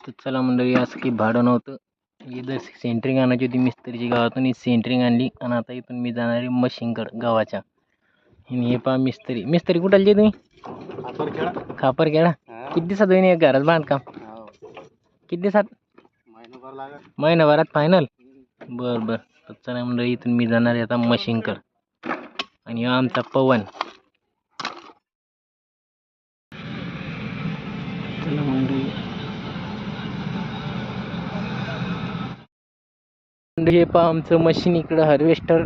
तर चला मंडळी असं की भाडं नव्हतं. इथं सेंटरिंग आणायची होती मिस्त्रीची गावातून ही सेंटरिंग आणली आणि आता इथून मी जाणार आहे मशिंगड गावाच्या. आणि हे पहा मिस्त्री. मिस्त्री कुठालचे तुम्ही? खापर खेळा किती दिवसात होईन एक घरात बांधकाम? किती दिवसात? महिनाभरात फायनल बर बर. तर चला मंडळी इथून मी जाणार आहे आता मशिंगकड आणि हा आमचा पवन. चला मंडळी इकडे हे पहा आमचं मशीन इकडं हार्वेस्टर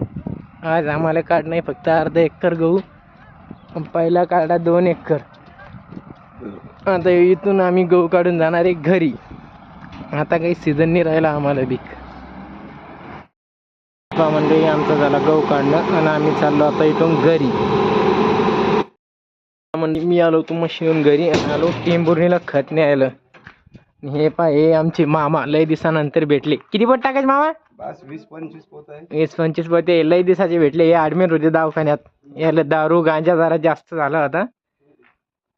आज आम्हाला काढ नाही फक्त अर्धा एकर गहू. पहिला काढा दोन एकर. आता इथून आम्ही गहू काढून जाणार आहे घरी. आता काही सीझन नाही राहिला आम्हाला बीक म्हणजे मंडळी आमचा झाला गहू काढणं आणि आम्ही चाललो आता इथून घरी. म्हणजे मी आलो होतो मशीन घरी आणि आलो टेंबुर्णीला खत न्यायला. हे पहा हे आमचे मामा लय दिवसानंतर भेटले. किती पट टाकायचे मामा? बस वीस पंचवीस पोत आहे. वीस पंचवीस दिवसाचे भेटले हे ॲडमिट होते दवाखान्यात याला दारू गांजा जरा जास्त झाला होता.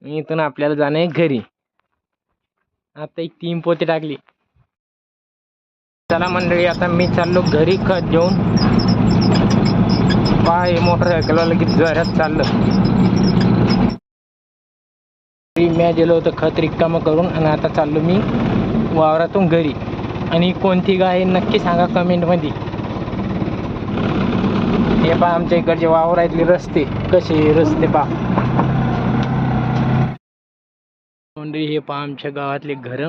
इथून आपल्याला जाणं आहे घरी. आता एक तीन पोते टाकली. चला मंडळी आता मी चाललो घरी खत घेऊन. पहा हे मोटरसायकलवाला किती जोरात चाललं. मी गेलो होतो खत रिकामं करून आणि आता चाललो मी वावरातून घरी. आणि कोणती गाय नक्की सांगा कमेंटमध्ये. हे पहा आमच्या इकडचे वावरातले रस्ते कसे रस्ते पहा. मंडळी हे पहा आमच्या गावातले घर.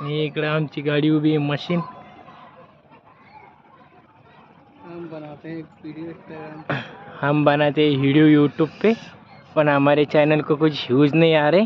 आणि इकडे आमची गाडी उभी आहे मशीन. हम बनाते वीडियो हम बनाते वीडियो यूट्यूब पे पर हमारे चैनल को कुछ व्यूज़ नहीं आ रहे.